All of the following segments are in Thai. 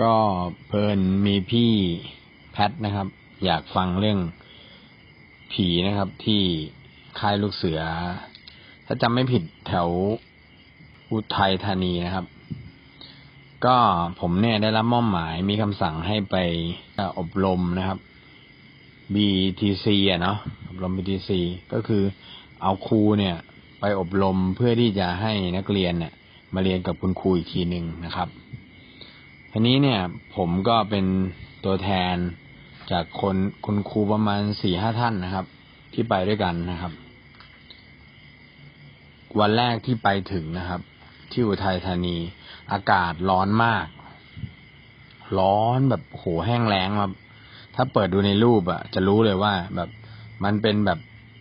ก็เพลินมีพี่แพทนะครับ อยากฟังเรื่องผีนะครับ ที่ค่ายลูกเสือ ถ้าจำไม่ผิดแถวอุทัยธานีนะครับ ก็ผมเนี่ยได้รับมอบหมายมีคำสั่งให้ไปอบรมนะครับ BTC อะเนาะอบรม BTC ก็คือเอาครูเนี่ย ไปอบรมเพื่อที่จะให้นักเรียนเนี่ยมาเรียนกับคุณครูอีกทีหนึ่งนะครับ ทีนี้เนี่ยผมก็เป็นตัวแทนจากคนคุณครูประมาณสี่ห้าท่านนะครับ ที่ไปด้วยกันนะครับ วันแรกที่ไปถึงนะครับ ที่อุทัยธานี อากาศร้อนมาก ร้อนแบบโหแห้งแล้งครับถ้าเปิดดูในรูปอะจะรู้เลยว่า แบบมันเป็นแบบ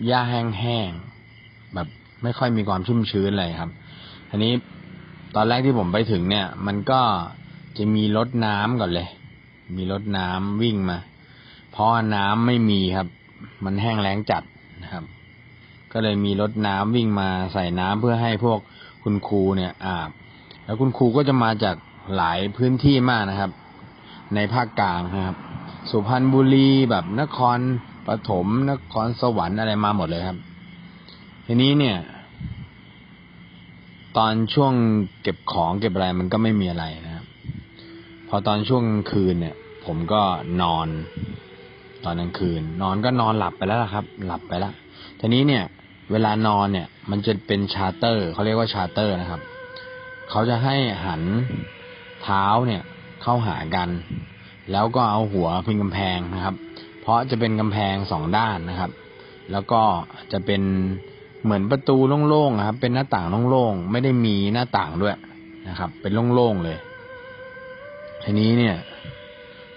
หญ้าแห้งๆแบบไม่ค่อยมีความชุ่มชื้นเลยครับทีนี้ตอนแรกที่ผมไปถึงเนี่ย มันก็ จะมีรถน้ำก่อนเลย มีรถน้ำวิ่งมา เพราะน้ำไม่มีครับ มันแห้งแล้งจัดนะครับ ก็เลยมีรถน้ำวิ่งมาใส่น้ำเพื่อให้พวกคุณครูเนี่ยอาบ แล้วคุณครูก็จะมาจากหลายพื้นที่มากนะครับ ในภาคกลางนะครับ สุพรรณบุรีแบบนครปฐมนครสวรรค์อะไรมาหมดเลยครับ ทีนี้เนี่ย ตอนช่วงเก็บของเก็บอะไรมันก็ไม่มีอะไรนะ พอตอนช่วงคืนเนี่ย ผมก็นอน ตอนกลางคืน นอนก็นอนหลับไปแล้วล่ะครับ หลับไปแล้วทีนี้เนี่ย เวลานอนเนี่ย มันจะเป็นชาร์เตอร์เขาเรียกว่าชาร์เตอร์นะครับเขาจะให้หันเท้าเนี่ยเข้าหากัน แล้วก็เอาหัวพิงกำแพงนะครับ เพราะจะเป็นกำแพงสองด้านนะครับ แล้วก็จะเป็นเหมือนประตูโล่งๆครับ เป็นหน้าต่างโล่งๆไม่ได้มีหน้าต่างด้วยนะครับ เป็นโล่งๆเลย ทีนี้เนี่ย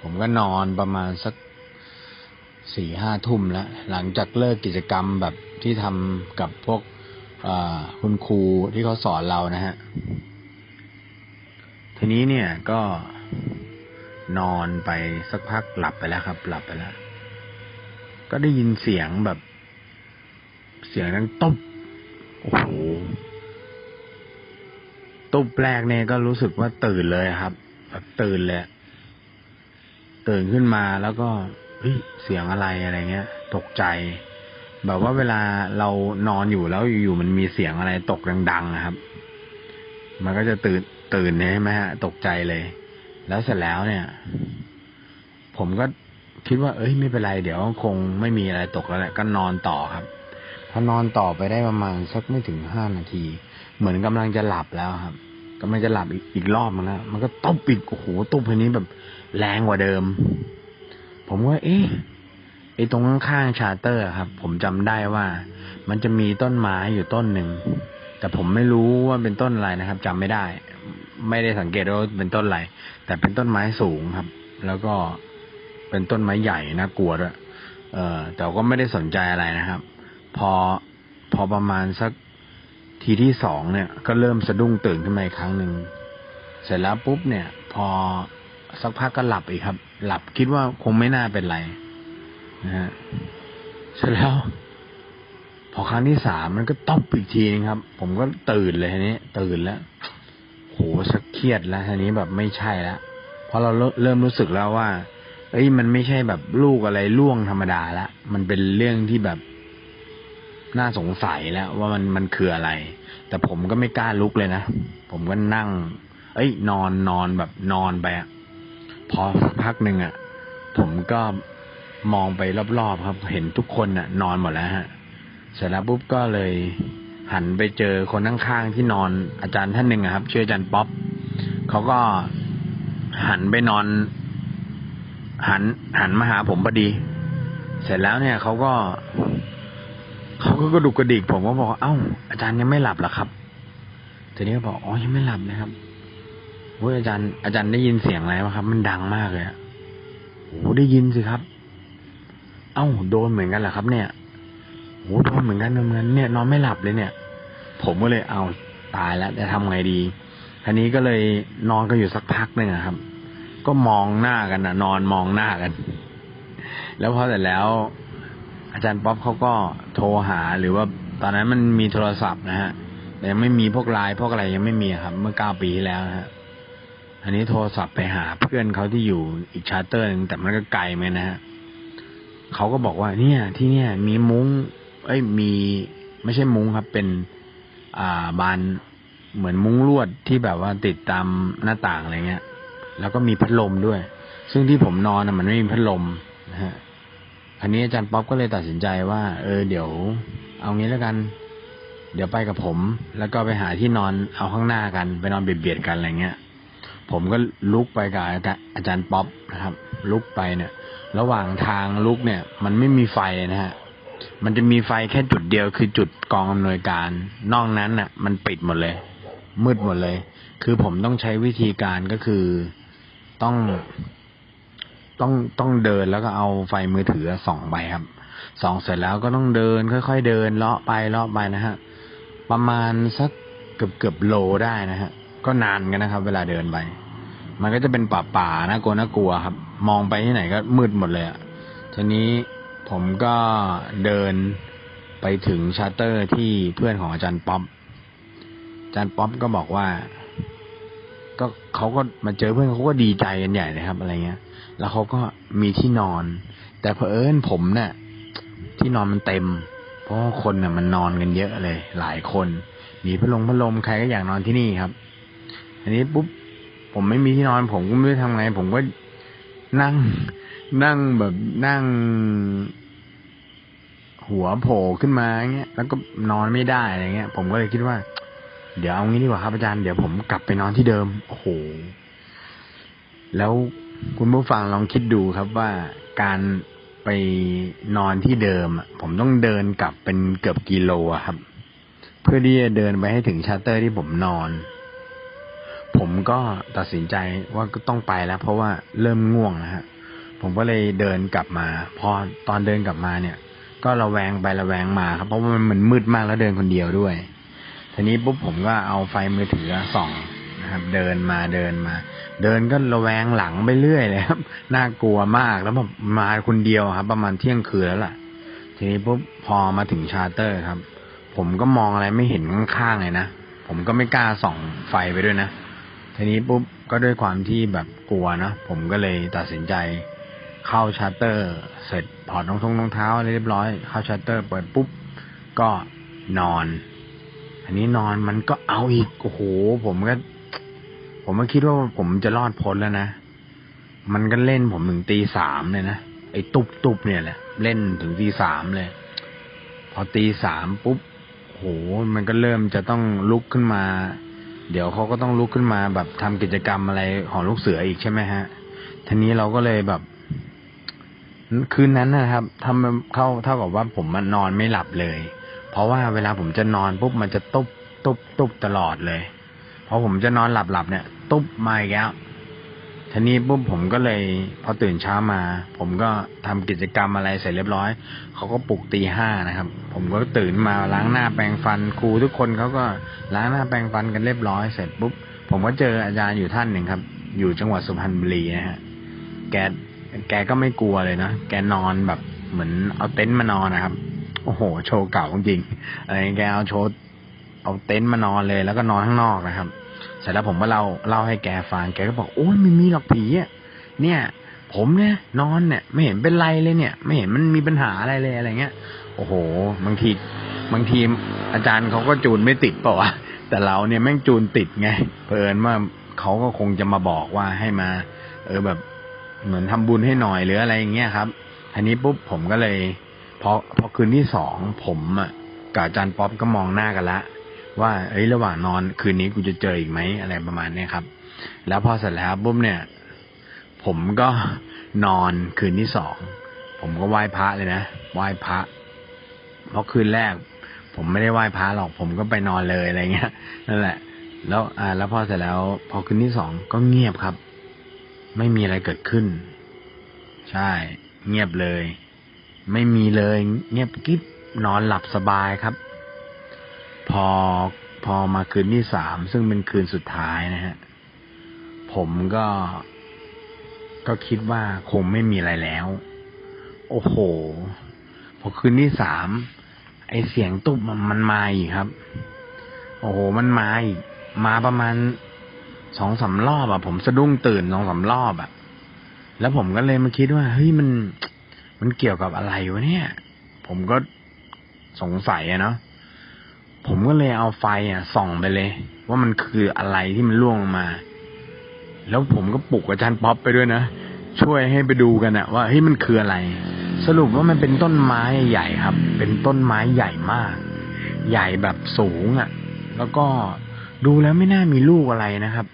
ผมก็นอนประมาณสักสี่ห้าทุ่มแล้ว หลังจากเลิกกิจกรรมแบบที่ทำกับพวกคุณครูที่เขาสอนเรานะฮะ ทีนี้เนี่ยก็นอนไปสักพักหลับไปแล้วครับ หลับไปแล้ว ก็ได้ยินเสียงแบบ เสียงนั้นตุ๊บโอ้โหตุ๊บแรกเนี่ยก็รู้สึกว่าตื่นเลยครับ แบบตื่นเลยตื่นขึ้นมาแล้วก็เฮ้ยเสียงอะไรอะไรเงี้ย ตกใจ แบบว่าเวลาเรานอนอยู่แล้วอยู่ๆมันมีเสียงอะไรตกดังๆนะครับ มันก็จะตื่นตื่นใช่ไหมฮะ ตกใจเลย แล้วเสร็จแล้วเนี่ย ผมก็คิดว่า เอ้ยไม่เป็นไร เดี๋ยวคงไม่มีอะไรตกแล้วแหละก็นอนต่อครับพอนอนต่อไปได้ประมาณสักไม่ถึงห้านาที เหมือนกำลังจะหลับแล้วครับ กำลังจะหลับอีกอีกรอบนึงแล้วมันก็ตบอีกโอ้โหตบทีนี้แบบแรงกว่าเดิม ผมว่าเอ๊ะไอ้ตรงข้างๆชาเตอร์ครับ ผมจำได้ว่า มันจะมีต้นไม้อยู่ต้นหนึ่งแต่ผมไม่รู้ว่าเป็นต้นอะไรนะครับจำไม่ได้ ไม่ได้สังเกตว่าเป็นต้นอะไรแต่เป็นต้นไม้สูงครับ แล้วก็เป็นต้นไม้ใหญ่น่ากลัวด้วยเออแต่ก็ไม่ได้สนใจอะไรนะครับ พอพอประมาณสัก ทีที่สองเนี่ย ก็เริ่มสะดุ้งตื่นขึ้นมาอีกครั้งหนึ่งเสร็จแล้วปุ๊บเนี่ย พอสักพักก็หลับอีกครับ หลับคิดว่าคงไม่น่าเป็นไรนะฮะเสร็จแล้ว พอครั้งที่สามมันก็ตบอีกทีนึงครับ ผมก็ตื่นเลยทีนี้ ตื่นแล้วโหสักเครียดแล้วทีนี้แบบไม่ใช่แล้วเพราะเราเริ่มรู้สึกแล้วว่า เอ้ยมันไม่ใช่แบบลูกอะไรล่วงธรรมดาละมันเป็นเรื่องที่แบบ น่าสงสัยแล้วว่ามันมันคืออะไร แต่ผมก็ไม่กล้าลุกเลยนะ ผมก็นั่ง เอ้ย นอนนอนแบบนอนไปอะพอสักพักหนึ่งอะผมก็มองไปรอบๆครับ เห็นทุกคนอะ นอนหมดแล้วฮะเสร็จแล้วปุ๊บก็เลยหันไปเจอคนข้างๆที่นอนอาจารย์ท่านหนึ่งครับชื่ออาจารย์ป๊อปเขาก็หันไปนอน หันหันมาหาผมพอดี เสร็จแล้วเนี่ยเขาก็ เขาก็กระดุกกระดิกผมก็บอกเอ้าอาจารย์ยังไม่หลับเหรอครับทีนี้ก็บอกอ๋อยังไม่หลับนะครับโอ้ยอาจารย์อาจารย์ได้ยินเสียงอะไรไหมครับ มันดังมากเลยอะโอ้ได้ยินสิครับ เอ้าโดนเหมือนกันเหรอครับ เนี่ยโอ้โดนเหมือนกันเหมือนเนี่ยนอนไม่หลับเลยเนี่ย ผมก็เลยเอาตายแล้วจะทำไงดีทีนี้ก็เลยนอนก็อยู่สักพักหนึ่งครับ ก็มองหน้ากันนะนอนมองหน้ากัน แล้วพอเสร็จแล้ว อาจารย์ป๊อปเขาก็โทรหาหรือว่าตอนนั้นมันมีโทรศัพท์นะฮะแต่ยังไม่มีพวกไลน์พวกอะไรยังไม่มีครับ เมื่อเก้าปีที่แล้วนะฮะอันนี้โทรศัพท์ไปหาเพื่อนเขาที่อยู่อีกชาร์เตอร์นึงแต่มันก็ไกลไหมนะฮะเขาก็บอกว่าเนี่ย ที่เนี่ย มีมุ้ง เอ้ยมี ไม่ใช่มุ้งครับ เป็น อ่าบานเหมือนมุ้งลวดที่แบบว่าติดตามหน้าต่างอะไรเงี้ย แล้วก็มีพัดลมด้วย ซึ่งที่ผมนอนนะมันไม่มีพัดลมนะฮะ อันนี้อาจารย์ป๊อปก็เลยตัดสินใจว่า เออ เดี๋ยว เอางี้แล้วกัน เดี๋ยวไปกับผม แล้วก็ไปหาที่นอนเอาข้างหน้ากัน ไปนอนเบียดๆกันอะไรเงี้ย ผมก็ลุกไปกับอาจารย์อาจารย์ป๊อปนะครับ ลุกไปเนี่ย ระหว่างทางลุกเนี่ย มันไม่มีไฟนะฮะมันจะมีไฟแค่จุดเดียวคือจุดกองอำนวยการ นอกนั้นน่ะ มันปิดหมดเลย มืดหมดเลย คือผมต้องใช้วิธีการก็คือต้อง ต้องต้องเดินแล้วก็เอาไฟมือถือส่องไปครับส่องเสร็จแล้วก็ต้องเดิน ค่อย ๆ เดินเลาะไปเลาะไปนะฮะประมาณสักเกือบเกือบโลได้นะฮะ ก็นานกันนะครับ เวลาเดินไป มันก็จะเป็นป่าป่าน่ากลัวน่ากลัวครับ มองไปที่ไหนก็มืดหมดเลยอะทีนี้ผมก็เดินไปถึงชาร์เตอร์ที่เพื่อนของอาจารย์ป๊อปอาจารย์ป๊อปก็บอกว่า ก็เขาก็มาเจอเพื่อนเขาก็ดีใจกันใหญ่เลยครับ อะไรเงี้ย แล้วเขาก็มีที่นอน แต่เผอิญผมเนี่ยที่นอนมันเต็ม เพราะว่าคนน่ะ มันนอนกันเยอะเลย หลายคนมีพัดลมพัดลมใครก็อยากนอนที่นี่ครับ อันนี้ปุ๊บผมไม่มีที่นอน ผมก็ไม่รู้ทำไง ผมก็นั่งนั่งแบบนั่ง หัวโผล่ขึ้นมาอย่างเงี้ยแล้วก็นอนไม่ได้อะไรเงี้ย ผมก็เลยคิดว่า เดี๋ยวเอางี้ดีกว่าครับอาจารย์เดี๋ยวผมกลับไปนอนที่เดิม โอ้โห แล้วคุณผู้ฟังลองคิดดูครับว่าการไปนอนที่เดิม ผมต้องเดินกลับเป็นเกือบกิโลครับ เพื่อที่จะเดินไปให้ถึงชาร์เตอร์ที่ผมนอน ผมก็ตัดสินใจว่าก็ต้องไปแล้ว เพราะว่าเริ่มง่วงนะฮะผมก็เลยเดินกลับมา พอตอนเดินกลับมาเนี่ย ก็ระแวงไประแวงมาครับ เพราะว่ามันมืดมากแล้วเดินคนเดียวด้วย ทีนี้ปุ๊บผมก็เอาไฟมือถือส่องนะครับ เดินมาเดินมา เดินก็ระแวงหลังไปเรื่อยเลยครับน่ากลัวมากแล้วผมมาคนเดียวครับ ประมาณเที่ยงคืนแล้วล่ะ ทีนี้ปุ๊บพอมาถึงชาร์เตอร์ครับ ผมก็มองอะไรไม่เห็นข้างๆเลยนะผมก็ไม่กล้าส่องไฟไปด้วยนะทีนี้ปุ๊บก็ด้วยความที่แบบกลัวนะผมก็เลยตัดสินใจเข้าชาร์เตอร์ เสร็จถอดรองทงรองเท้าอะไรเรียบร้อย เข้าชาร์เตอร์เปิดปุ๊บก็นอน นี้นอนมันก็เอาอีกโอ้โหผมก็ ผมก็คิดว่าผมจะรอดพ้นแล้วนะมันก็เล่นผมถึงตีสามเลยนะไอ้ตุบตุบเนี่ยแหละเล่นถึงตีสามเลย พอตีสามปุ๊บโหมันก็เริ่มจะต้องลุกขึ้นมา เดี๋ยวเขาก็ต้องลุกขึ้นมาแบบทำกิจกรรมอะไรของลูกเสืออีกใช่ไหมฮะทีนี้เราก็เลยแบบ คืนนั้นนะครับทำเข้าเท่ากับว่าผมมันนอนไม่หลับเลย เพราะว่าเวลาผมจะนอนปุ๊บมันจะตุบตุบตุบตลอดเลยพอผมจะนอนหลับหลับเนี่ย ตุบมาอีกแล้วทีนี้ปุ๊บผมก็เลย พอตื่นเช้ามา ผมก็ทำกิจกรรมอะไรเสร็จเรียบร้อยเขาก็ปลุกตีห้านะครับ ผมก็ตื่นมาล้างหน้าแปรงฟันครูทุกคนเขาก็ล้างหน้าแปรงฟันกันเรียบร้อยเสร็จปุ๊บผมก็เจออาจารย์อยู่ท่านหนึ่งครับ อยู่จังหวัดสุพรรณบุรีนะฮะแกแกก็ไม่กลัวเลยนะแกนอนแบบเหมือนเอาเต็นท์มานอนนะครับ โอ้โห โชว์เก่าจริงอะไรแกเอาโชว์เอาเต็นท์มานอนเลย แล้วก็นอนข้างนอกนะครับ เสร็จแล้วผมก็เล่าเล่าให้แกฟังแกก็บอกโอ้ยไม่มีหรอกผีอะเนี่ย ผมเนี่ยนอนเนี่ย ไม่เห็นเป็นไรเลยเนี่ย ไม่เห็นมันมีปัญหาอะไรเลยอะไรเงี้ย โอ้โห บางทีบางทีอาจารย์เขาก็จูนไม่ติดเปล่าวะแต่เราเนี่ยแม่งจูนติดไงเพลินว่าเขาก็คงจะมาบอกว่าให้มา เออแบบเหมือนทำบุญให้หน่อยหรืออะไรอย่างเงี้ยครับทีนี้ปุ๊บผมก็เลย พอพอคืนที่สองผมอะกับอาจารย์ป๊อปก็มองหน้ากันละ ว่าเอ้ยระหว่างนอนคืนนี้กูจะเจออีกไหมอะไรประมาณนี้ครับ แล้วพอเสร็จแล้วปุ๊บเนี่ย ผมก็นอนคืนที่สองผมก็ไหว้พระเลยนะไหว้พระเพราะคืนแรก ผมไม่ได้ไหว้พระหรอก ผมก็ไปนอนเลยอะไรเงี้ยนั่นแหละ แล้วอ่า แล้วพอเสร็จแล้ว พอคืนที่สองก็เงียบครับ ไม่มีอะไรเกิดขึ้น ใช่ เงียบเลย ไม่มีเลย เงียบกิ๊บนอนหลับสบายครับ พอพอมาคืนที่สามซึ่งเป็นคืนสุดท้ายนะฮะ ผมก็ ก็คิดว่าคงไม่มีอะไรแล้ว โอ้โห พอคืนที่สามไอเสียงตุ๊บมันมาอีกครับ โอ้โห มันมาอีกมาประมาณสองสามรอบอะผมสะดุ้งตื่นสองสามรอบอะแล้วผมก็เลยมาคิดว่าเฮ้ยมัน มันเกี่ยวกับอะไรวะเนี่ย ผมก็สงสัยอะเนาะผมก็เลยเอาไฟอะ ส่องไปเลย ว่ามันคืออะไรที่มันล่วงลงมา แล้วผมก็ปลุกอาจารย์ป๊อปไปด้วยนะ ช่วยให้ไปดูกันอะว่าเฮ้ยมันคืออะไร สรุปว่ามันเป็นต้นไม้ใหญ่ครับ เป็นต้นไม้ใหญ่มาก ใหญ่แบบสูงอะแล้วก็ดูแล้วไม่น่ามีลูกอะไรนะครับ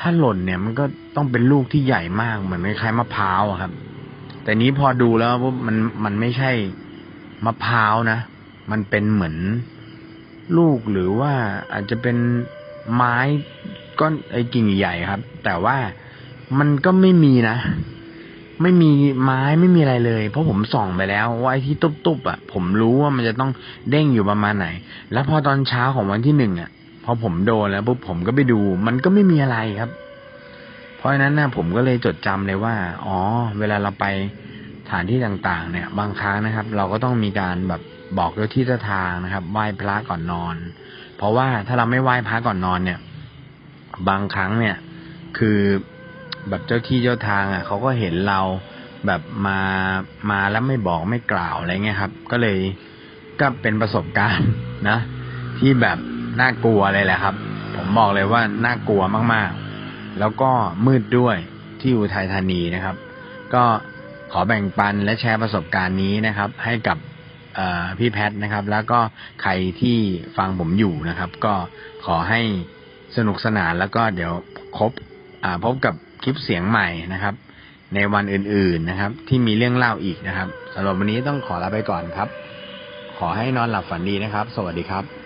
ถ้าหล่นเนี่ยมันก็ต้องเป็นลูกที่ใหญ่มากเหมือนคล้ายมะพร้าวครับ แต่นี้พอดูแล้วว่ามันมันไม่ใช่มะพร้าวนะ มันเป็นเหมือนลูกหรือว่าอาจจะเป็นไม้ก้อนไอ้กิ่งใหญ่ครับ แต่ว่ามันก็ไม่มีนะ ไม่มีไม้ไม่มีอะไรเลย เพราะผมส่องไปแล้วว่าไอ้ที่ตุบๆอะ ผมรู้ว่ามันจะต้องเด้งอยู่ประมาณไหน แล้วพอตอนเช้าของวันที่หนึ่งอะ พอผมโดนแล้วปุ๊บผมก็ไปดู มันก็ไม่มีอะไรครับ เพราะฉะนั้นนะผมก็เลยจดจำเลยว่า อ๋อ เวลาเราไปสถานที่ต่างๆ เนี่ย บางครั้งนะครับ เราก็ต้องมีการแบบบอกเจ้าที่เจ้าทางนะครับ ไหว้พระก่อนนอน เพราะว่าถ้าเราไม่ไหว้พระก่อนนอนเนี่ย บางครั้งเนี่ย คือแบบเจ้าที่เจ้าทางอะเขาก็เห็นเราแบบมามาแล้วไม่บอกไม่กล่าวอะไรเงี้ยครับ ก็เลยก็เป็นประสบการณ์นะ ที่แบบน่ากลัวเลยแหละครับ ผมบอกเลยว่าน่ากลัวมากๆ แล้วก็มืดด้วยที่อุทัยธานีนะครับ ก็ขอแบ่งปันและแชร์ประสบการณ์นี้นะครับ ให้กับพี่แพทนะครับ แล้วก็ใครที่ฟังผมอยู่นะครับ ก็ขอให้สนุกสนานแล้วก็เดี๋ยวครบพบกับคลิปเสียงใหม่นะครับ ในวันอื่นๆนะครับ ที่มีเรื่องเล่าอีกนะครับสำหรับวันนี้ต้องขอลาไปก่อนครับ ขอให้นอนหลับฝันดีนะครับ สวัสดีครับ